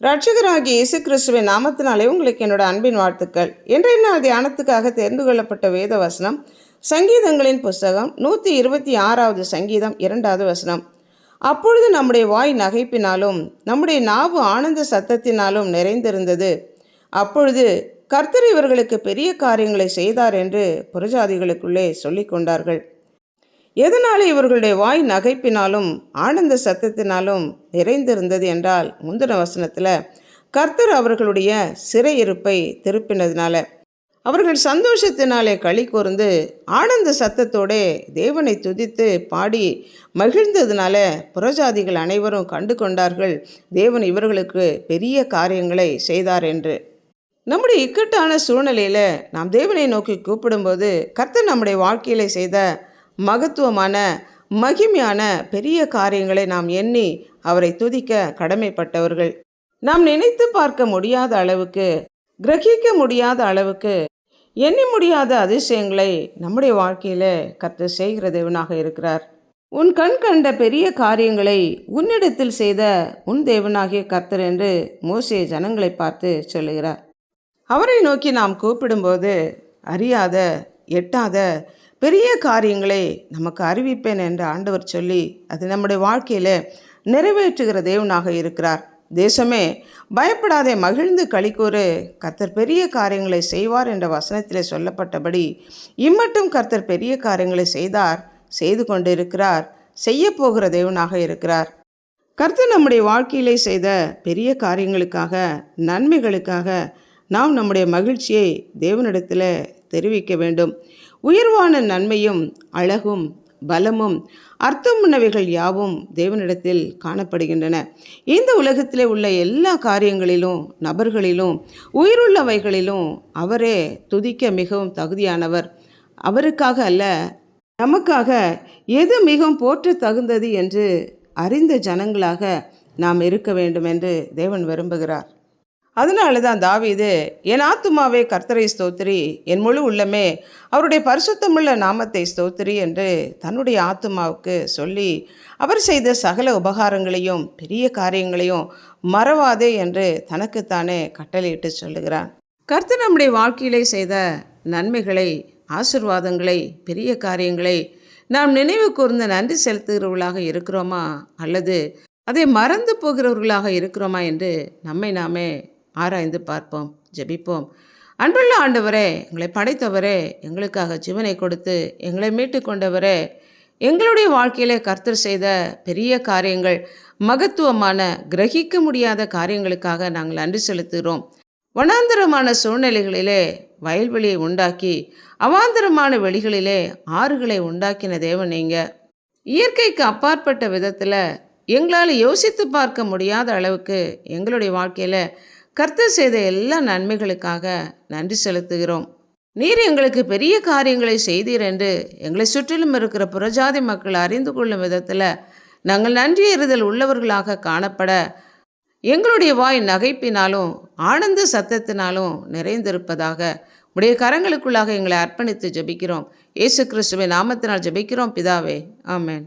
ரட்சகராகிய இயேசு கிறிஸ்துவின் நாமத்தினாலே உங்களுக்கு என்னோட அன்பின் வாழ்த்துக்கள். இன்றைய நாள் தியானத்துக்காக தேர்ந்து கொள்ளப்பட்ட வேத வசனம் சங்கீதங்களின் புஸ்தகம் நூற்றி இருபத்தி ஆறாவது சங்கீதம் இரண்டாவது வசனம். அப்பொழுது நம்முடைய வாய் நகைப்பினாலும் நம்முடைய நாவு ஆனந்த சத்தத்தினாலும் நிறைந்திருந்தது. அப்பொழுது கர்த்தர் இவர்களுக்கு பெரிய காரியங்களை செய்தார் என்று புறஜாதிகளுக்குள்ளே சொல்லிக் கொண்டார்கள் எதனால் இவர்களுடைய வாய் நகைப்பினாலும் ஆனந்த சத்தத்தினாலும் நிறைந்திருந்தது என்றால் முந்தின வசனத்தில் கர்த்தர் அவர்களுடைய சிறையிருப்பை திருப்பினதுனால அவர்கள் சந்தோஷத்தினாலே களி கூர்ந்து ஆனந்த சத்தத்தோடே தேவனை துதித்து பாடி மகிழ்ந்ததுனால புறஜாதிகள் அனைவரும் கண்டு கொண்டார்கள் தேவன் இவர்களுக்கு பெரிய காரியங்களை செய்தார் என்று. நம்முடைய இக்கட்டான சூழ்நிலையில் நாம் தேவனை நோக்கி கூப்பிடும்போது கர்த்தர் நம்முடைய வாழ்க்கையில செய்த மகத்துவமான மகிமையான பெரிய காரியங்களை நாம் எண்ணி அவரை துதிக்க கடமைப்பட்டவர்கள். நாம் நினைத்து பார்க்க முடியாத அளவுக்கு கிரகிக்க முடியாத அளவுக்கு எண்ணி முடியாத அதிசயங்களை நம்முடைய வாழ்க்கையில் கர்த்தர் செய்கிற தேவனாக இருக்கிறார். உன் கண் கண்ட பெரிய காரியங்களை உன்னிடத்தில் செய்த உன் தேவனாகிய கர்த்தர் என்று மோசே ஜனங்களை பார்த்து சொல்லுகிறார். அவரை நோக்கி நாம் கூப்பிடும்போது அறியாத எட்டாத பெரிய காரியங்களை நமக்கு அறிவிப்பேன் என்று ஆண்டவர் சொல்லி அது நம்முடைய வாழ்க்கையில் நிறைவேற்றுகிற தேவனாக இருக்கிறார். தேசமே பயப்படாதே மகிழ்ந்து களிக்கூறு. கர்த்தர் பெரிய காரியங்களை செய்வார் என்ற வசனத்தில் சொல்லப்பட்டபடி இம்மட்டும் கர்த்தர் பெரிய காரியங்களை செய்தார் செய்து கொண்டிருக்கிறார் செய்ய போகிற தேவனாக இருக்கிறார். கர்த்தர் நம்முடைய வாழ்க்கையிலே செய்த பெரிய காரியங்களுக்காக நன்மைகளுக்காக நாம் நம்முடைய மகிழ்ச்சியை தேவனிடத்தில் தெரிவிக்க வேண்டும். உயர்வான நன்மையும் அழகும் பலமும் அர்த்தமுன்னவைகள் யாவும் தேவனிடத்தில் காணப்படுகின்றன. இந்த உலகத்திலே உள்ள எல்லா காரியங்களிலும் நபர்களிலும் உயிருள்ளவைகளிலும் அவரே துதிக்க மிகவும் தகுதியானவர். அவருக்காக அல்ல நமக்காக எது மிகவும் போற்ற தகுந்தது என்று அறிந்த ஜனங்களாக நாம் இருக்க வேண்டும் என்று தேவன் விரும்புகிறார். அதனால தான் தாவீது என் ஆத்துமாவே கர்த்தரை ஸ்தோத்திரி என் முழு உள்ளமே அவருடைய பரிசுத்தமுள்ள நாமத்தை ஸ்தோத்திரி என்று தன்னுடைய ஆத்துமாவுக்கு சொல்லி அவர் செய்த சகல உபகாரங்களையும் பெரிய காரியங்களையும் மறவாதே என்று தனக்குத்தானே கட்டளையிட்டு சொல்லுகிறார் கர்த்தர் நம்முடைய வாழ்க்கையிலே செய்த நன்மைகளை ஆசிர்வாதங்களை பெரிய காரியங்களை நாம் நினைவு கூர்ந்து நன்றி செலுத்துகிறவர்களாக இருக்கிறோமா? அல்லது அதை மறந்து போகிறவர்களாக இருக்கிறோமா என்று நம்மை நாமே ஆராய்ந்து பார்ப்போம் ஜெபிப்போம். அன்புள்ள ஆண்டவரே எங்களை படைத்தவரே எங்களுக்காக ஜீவனை கொடுத்து எங்களை மீட்டு கொண்டவரே எங்களுடைய வாழ்க்கையிலே கர்த்தர் செய்த பெரிய காரியங்கள் மகத்துவமான கிரகிக்க முடியாத காரியங்களுக்காக நாங்கள் நன்றி செலுத்துகிறோம். வனாந்தரமான சூழ்நிலைகளிலே வயல்வெளியை உண்டாக்கி அவாந்தரமான வெளிகளிலே ஆறுகளை உண்டாக்கின தேவன் நீங்கள் இயற்கைக்கு அப்பாற்பட்ட விதத்தில் எங்களால் யோசித்து பார்க்க முடியாத அளவுக்கு எங்களுடைய வாழ்க்கையில் கர்த்தர் செய்த எல்லா நன்மைகளுக்காக நன்றி செலுத்துகிறோம். நீர் எங்களுக்கு பெரிய காரியங்களை செய்தீர் என்று எங்களை சுற்றிலும் இருக்கிற புறஜாதி மக்கள் அறிந்து கொள்ளும் விதத்தில் நாங்கள் நன்றி எறிதல் உள்ளவர்களாக காணப்பட எங்களுடைய வாய் நகைப்பினாலும் ஆனந்த சத்தத்தினாலும் நிறைந்திருப்பதாக உடைய கரங்களுக்குள்ளாக எங்களை அர்ப்பணித்து ஜெபிக்கிறோம். இயேசு கிறிஸ்துவின் நாமத்தினால் ஜெபிக்கிறோம். பிதாவே ஆமேன்.